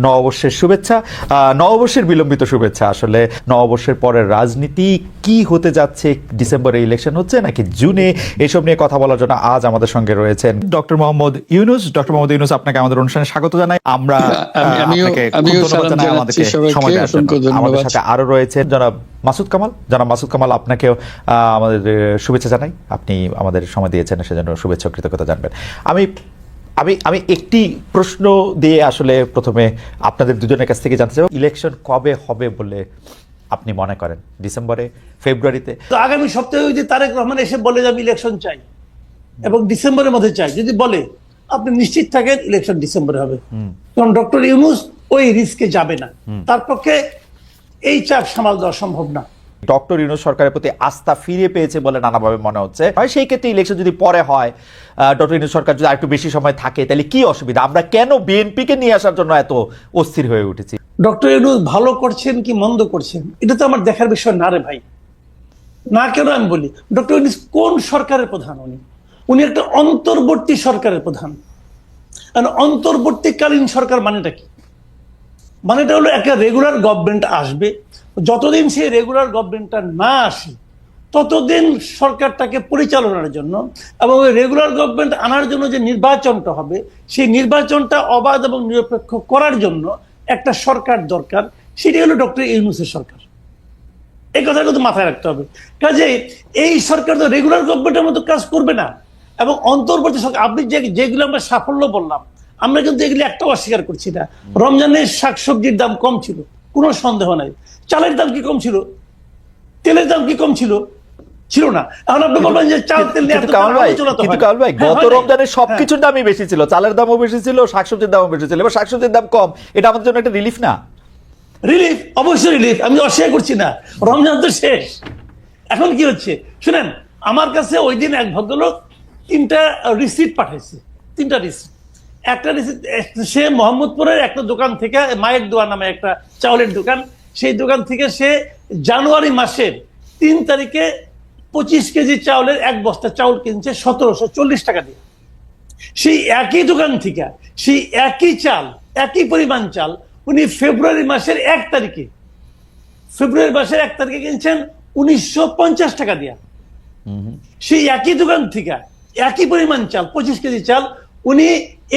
নববর্ষের শুভেচ্ছা নববর্ষের বিলম্বিত শুভেচ্ছা। আসলে নববর্ষের পরের রাজনীতি কি হতে যাচ্ছে ডিসেম্বরে ইলেকশন হচ্ছে নাকি জুনে এসব নিয়ে কথা বলার জন্য আজ আমাদের সঙ্গে রয়েছেন ডক্টর মোহাম্মদ ইউনুস। ডক্টর মোহাম্মদ ইউনুস আপনাকে আমাদের অনুষ্ঠানে স্বাগত জানাই। আমরা আমাদেরকে সময়। আমাদের সাথে আরও রয়েছেন জনাব মাসুদ কামাল। জনাব মাসুদ কামাল আপনাকেও আহ, আমাদের শুভেচ্ছা জানাই। আপনি আমাদের সময় দিয়েছেন সেজন্য শুভেচ্ছা কৃতজ্ঞতা জানবেন। আমি আমি আমি একটি প্রশ্ন দিয়ে আসলে প্রথমে আপনাদের দুজনের কাছ থেকে জানতে চাই ইলেকশন কবে হবে বলে আপনি মনে করেন? ডিসেম্বরে? ফেব্রুয়ারিতে? তো আগামী সপ্তাহে যদি তারেক রহমান এসে বলে যে আমি ইলেকশন চাই এবং ডিসেম্বরের মধ্যে চাই। যদি বলে আপনি নিশ্চিত থাকেন ইলেকশন ডিসেম্বরে হবে। কারণ ডক্টর ইউনুস ওই রিস্কে যাবে না। তার পক্ষে এই চাপ সামাল দেওয়া সম্ভব না। ডক্টর ইউনুস সরকারের প্রতি আস্থা ফিরে পেয়েছে বলে নানাভাবে মনে হচ্ছে। হয় সেই ক্ষেত্রে ইলেকশন যদি পরে হয় ডক্টর ইউনুস সরকার যদি আরেকটু বেশি সময় থাকে তাহলে কি অসুবিধা? আমরা কেন বিএনপিকে নিয়ে আসার জন্য এত অস্থির হয়ে উঠেছি? ডক্টর ইউনুস ভালো করছেন কি মন্দ করছেন? এটা তো আমার দেখার বিষয় না রে ভাই। না কেন আমি বলি? ডক্টর ইউনুস কোন সরকারের প্রধান উনি? উনি একটা অন্তর্বর্তী সরকারের প্রধান। আর অন্তর্বর্তীকালীন সরকার মানেটা কি? মানেটা হলো একটা রেগুলার গভর্নমেন্ট আসবে যতদিন সেই রেগুলার গভর্নমেন্টটা না আসে, ততদিন সরকারটাকে পরিচালনার জন্য এবং ওই রেগুলার গভর্নমেন্ট আনার জন্য যে নির্বাচনটা হবে, সেই নির্বাচনটা অবাধ এবং নিরপেক্ষ করার জন্য একটা সরকার দরকার সেটি হলো ডক্টর ইউনুসের সরকার। এই কথা কিন্তু মাথায় রাখতে হবে। কাজে এই সরকার তো রেগুলার গভর্নমেন্টের মতো কাজ করবে না এবং অন্তর্বর্তী সরকার, আপনি যে, যেগুলো আমরা সাফল্য বললাম, আমরা কিন্তু এগুলি একটাও অস্বীকার করছি না। রমজানের শাকসবজির দাম কম ছিল। কোনো সন্দেহ নাই। চালের দাম কি কম ছিল? তেলের দাম কি কম ছিল? ছিল না। এখন আপনি বলবেন যে চাল তেল নিয়ে কিন্তু কামাল ভাই কিন্তু কামাল ভাই হ্যাঁ, গত রমজানে হ্যাঁ। সবকিছুর দামই বেশি ছিল। চালের দামও বেশি ছিল শাকসবজির দামও বেশি ছিল। এবার শাকসবজির দাম কম। এটা আমাদের জন্য একটা রিলিফ না? রিলিফ অবশ্যই রিলিফ আমি অস্বীকার করছি না। রমজান তো শেষ। এখন কি হচ্ছে? শুনেন আমার কাছে ওই দিন এক ভদ্রলোক তিনটা রিসিপ্ট পাঠাইছে। তিনটা রিসিপ্ট একটা সে মোহাম্মদপুরের একটা দোকান থেকে মায়ের দোয়া নামে একটা চাউলের দোকান সেই দোকান থেকে সে জানুয়ারি মাসের তিন তারিখে পঁচিশ কেজি চাউলের এক বস্তা চাউল কিনছে সতেরোশো চল্লিশ টাকা দিয়ে। সেই একই দোকান থেকে সেই একই চাল একই পরিমাণ চাল উনি ফেব্রুয়ারি মাসের এক তারিখে ফেব্রুয়ারি মাসের এক তারিখে কিনছেন উনিশশো পঞ্চাশ টাকা দিয়া। সেই একই দোকান থেকে একই পরিমাণ চাল পঁচিশ কেজি চাল উনি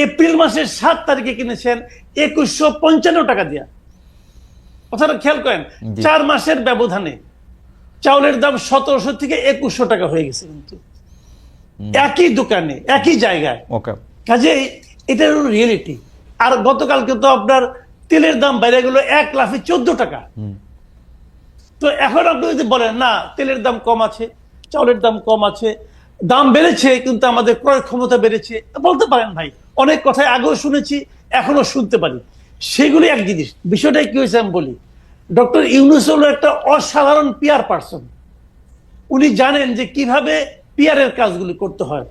এপ্রিল মাসের সাত তারিখে কিনেছেন একুশশো পঞ্চান্ন টাকা দিয়া। কথাটা খেয়াল করেন চার মাসের ব্যবধানে চাউলের দাম সতেরোশো থেকে একুশশো টাকা হয়ে গেছে কিন্তু। একই দোকানে একই জায়গায়। ওকে। কাজেই এটা হলো রিয়েলিটি আর গতকালকে তো আপনার তেলের দাম বেড়ে গেল এক লাফে চোদ্দ টাকা। তো এখন আপনি যদি বলেন না তেলের দাম কম আছে চাউলের দাম কম আছে দাম বেড়েছে, কিন্তু আমাদের ক্রয় ক্ষমতা বেড়েছে। বলতে পারেন ভাই, অনেক কথাই আগেও শুনেছি এখনও শুনতে পারি। সেগুলি এক জিনিস, বিষয়টা কি হয়েছে আমি বলি। ডক্টর ইউনুস হলো একটা অসাধারণ পিয়ার পার্সন। উনি জানেন যে কীভাবে পিয়ারের কাজগুলি করতে হয়।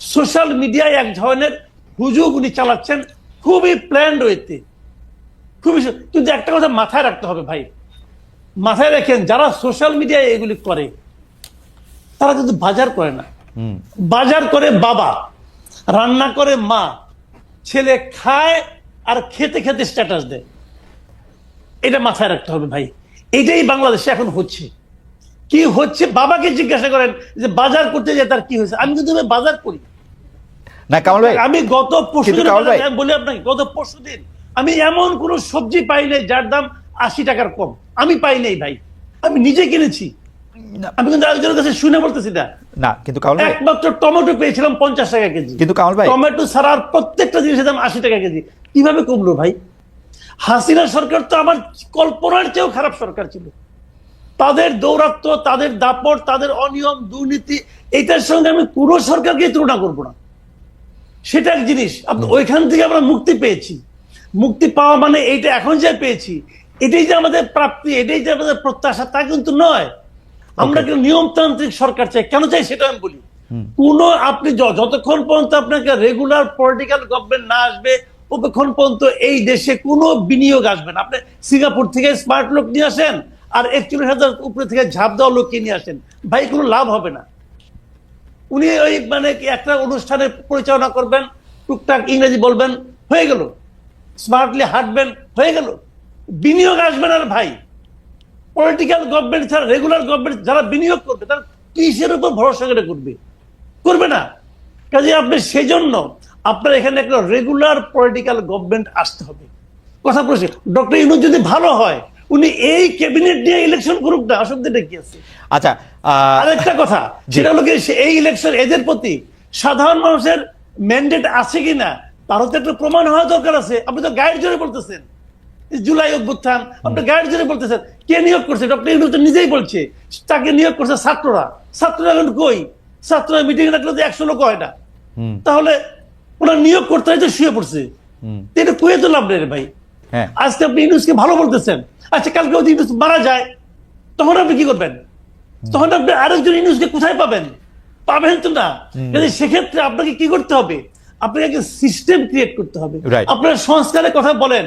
সোশ্যাল মিডিয়ায় এক ধরনের হুজুগ উনি চালাচ্ছেন, খুবই প্ল্যান্ড ওয়েতে। খুবই কিন্তু একটা কথা মাথায় রাখতে হবে ভাই। মাথায় রাখেন, যারা সোশ্যাল মিডিয়ায় এগুলি করে তারা কিন্তু বাজার করে না। বাজার করে বাবা রান্না করে মা ছেলে খায় আর খেতে খেতে স্ট্যাটাস দেয়। এটা মাথায় রাখতে হবে ভাই। এটাই বাংলাদেশে এখন হচ্ছে। কি হচ্ছে? বাবাকে জিজ্ঞাসা করেন যে বাজার করতে যে তার কি হয়েছে? আমি কিন্তু বাজার করি। না কামাল ভাই আমি গত পরশু কিন্তু দিন কামাল ভাই- আমি বলি আপনাকে গত পরশু দিন আমি এমন কোন সবজি পাই নাই যার দাম আশি টাকার কম। আমি পাই নাই ভাই। আমি নিজে কিনেছি। আমি কিন্তু কাছে শুনে বলতেছি না। না কিন্তু কামাল ভাই একমাত্র টমেটো পেয়েছিলাম পঞ্চাশ টাকা কেজি। কিন্তু কামাল ভাই টমেটো প্রত্যেকটা জিনিসের দাম আশি টাকা কেজি। কীভাবে কমলো ভাই? হাসিনা সরকার তো আমার কল্পনার চেয়েও খারাপ সরকার ছিল। তাদের দৌরাত্ম তাদের দাপট তাদের অনিয়ম দুর্নীতি এটার সঙ্গে আমি কোনো সরকারকে তুলনা করব না। সেটা এক জিনিস। আপনি ওইখান থেকে আমরা মুক্তি পেয়েছি। মুক্তি পাওয়া মানে এইটা এখন যে পেয়েছি এটাই যে আমাদের প্রাপ্তি এটাই যে আমাদের প্রত্যাশা তা কিন্তু নয়। আমরা কিন্তু নিয়মতান্ত্রিক সরকার চাই। কেন চাই সেটা আমি বলি। কোন আপনি যতক্ষণ পর্যন্ত আপনাকে রেগুলার পলিটিক্যাল গভর্নমেন্ট না আসবে ততক্ষণ পর্যন্ত এই দেশে কোনো বিনিয়োগ আসবে না। আপনি সিঙ্গাপুর থেকে স্মার্ট লোক নিয়ে আসেন আর একচল্লিশ হাজার উপরে থেকে ঝাঁপ দেওয়া লোককে নিয়ে আসেন ভাই কোনো লাভ হবে না। উনি ওই মানে কি একটা অনুষ্ঠানে পরিচালনা করবেন টুকটাক ইংরেজি বলবেন হয়ে গেল। স্মার্টলি হাঁটবেন হয়ে গেল। বিনিয়োগ আসবে না ভাই। পলিটিক্যাল গভর্নমেন্ট ছাড়া রেগুলার গভর্নমেন্ট যারা বিনিয়োগ করবে তারা কিসের উপর ভরসা করে করবে? করবে না। কাজে আপনি সেজন্য আপনার এখানে একটা রেগুলার পলিটিক্যাল গভর্নমেন্ট আসতে হবে। কথা বলছি। ডক্টর ইউনুস যদি ভালো হয় উনি এই ক্যাবিনেট নিয়ে ইলেকশন করুক না অসুবিধাটা কি আছে? আচ্ছা আরেকটা কথা। সেটা হলো এই ইলেকশন এদের প্রতি সাধারণ মানুষের ম্যান্ডেট আছে কিনা তারও তো একটা প্রমাণ হওয়া দরকার আছে। আপনি তো গাইড জোরে বলতেছেন। জুলাই অভ্যুত্থান আপনি জোরে বলতেছেন কে নিয়োগ করছে? ডক্টর ইউনুস নিজেই বলছে তাকে নিয়োগ করছে ছাত্ররা। ছাত্ররা এখন কই? ছাত্ররা মিটিং রাখলে তো একশো লোক হয় না। তাহলে ওনার নিয়োগ করতে হয় তো শুয়ে পড়ছে। এটা কুয়ে তো লাভ নেই ভাই। হ্যাঁ। আজকে আপনি ইউনুসকে ভালো বলতেছেন। আচ্ছা কালকে যদি ইউনুস মারা যায় তখন আপনি কি করবেন? তখন আপনি আরেকজন ইউনুসকে কোথায় পাবেন? পাবেন তো না। যদি সেক্ষেত্রে আপনাকে কি করতে হবে? আপনাকে সিস্টেম ক্রিয়েট করতে হবে। আপনার সংস্কারের কথা বলেন।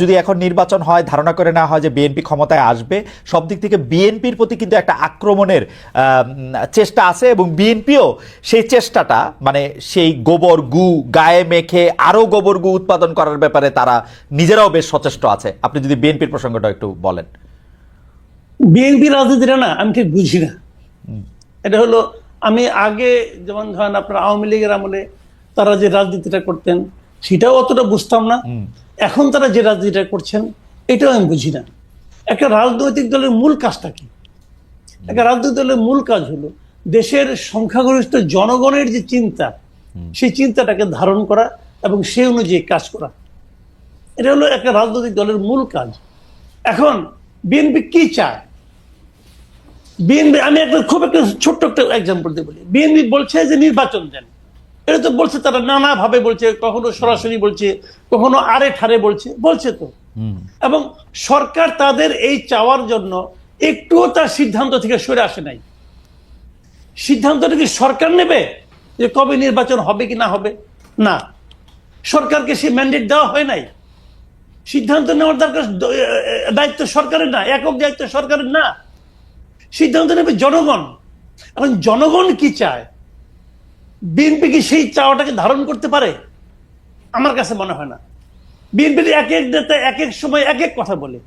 যদি এখন নির্বাচন হয় ধারণা করে না হয় যে বিএনপি ক্ষমতায় আসবে সব দিক থেকে বিএনপির প্রতি কিন্তু একটা আক্রমণের চেষ্টা আছে এবং বিএনপিও সেই চেষ্টাটা মানে সেই গোবর গু গায়ে মেখে আরও গোবর গু উৎপাদন করার ব্যাপারে তারা নিজেরাও বেশ সচেষ্ট আছে। আপনি যদি বিএনপির প্রসঙ্গটা একটু বলেন। বিএনপি রাজনীতিটা না আমি ঠিক বুঝি না। এটা হলো আমি আগে যেমন ধরেন আপনার আওয়ামী লীগের আমলে তারা যে রাজনীতিটা করতেন সেটাও অতটা বুঝতাম না। এখন তারা যে রাজনীতিটা করছেন এটাও আমি বুঝি না। একটা রাজনৈতিক দলের মূল কাজটা কি? একটা রাজনৈতিক দলের মূল কাজ হলো দেশের সংখ্যাগরিষ্ঠ জনগণের যে চিন্তা সেই চিন্তাটাকে ধারণ করা এবং সে অনুযায়ী কাজ করা। এটা হলো একটা রাজনৈতিক দলের মূল কাজ। এখন বিএনপি কি চায়? বিএনপি আমি একটা খুব একটা ছোট্ট একটা এক্সাম্পল দিয়ে বলি। বিএনপি বলছে যে নির্বাচন দেন। এটা তো বলছে তারা নানা ভাবে বলছে কখনো সরাসরি বলছে কখনো আরে ঠারে বলছে বলছে তো। এবং সরকার তাদের এই চাওয়ার জন্য একটুও তার সিদ্ধান্ত থেকে সরে আসে নাই। সিদ্ধান্তটা কি সরকার নেবে যে কবে নির্বাচন হবে কি না হবে? না। সরকারকে সে ম্যান্ডেট দেওয়া হয় নাই। সিদ্ধান্ত নেওয়ার দরকার দায়িত্ব সরকারের না একক দায়িত্ব সরকারের না। সিদ্ধান্ত নেবে জনগণ। এখন জনগণ কি চায়? বিএনপি কি সেই চাওয়াটাকে ধারণ করতে পারে? আমার কাছে মনে হয় না। বিএনপির এক এক নেতা এক এক সময় এক এক কথা বলে